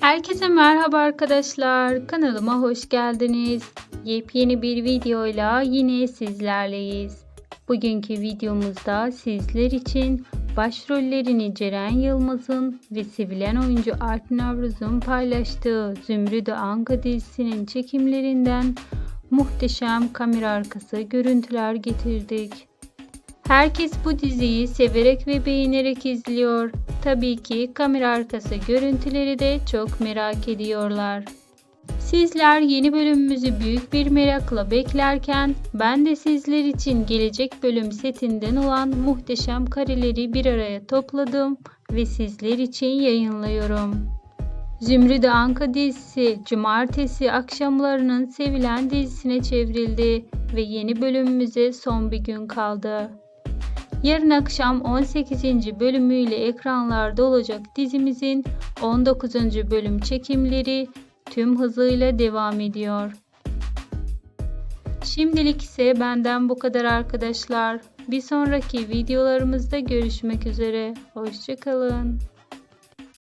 Herkese merhaba arkadaşlar. Kanalıma hoş geldiniz. Yepyeni bir videoyla yine sizlerleyiz. Bugünkü videomuzda sizler için başrollerini Ceren Yılmaz'ın ve sevilen oyuncu Alp Navruz'un paylaştığı Zümrüdü Anka dizisinin çekimlerinden muhteşem kamera arkası görüntüler getirdik. Herkes bu diziyi severek ve beğenerek izliyor. Tabii ki kamera arkası görüntüleri de çok merak ediyorlar. Sizler yeni bölümümüzü büyük bir merakla beklerken ben de sizler için gelecek bölüm setinden olan muhteşem kareleri bir araya topladım ve sizler için yayınlıyorum. Zümrüdü Anka dizisi cumartesi akşamlarının sevilen dizisine çevrildi ve yeni bölümümüze son bir gün kaldı. Yarın akşam 18. bölümüyle ekranlarda olacak dizimizin 19. bölüm çekimleri tüm hızıyla devam ediyor. Şimdilik ise benden bu kadar arkadaşlar. Bir sonraki videolarımızda görüşmek üzere. Hoşçakalın.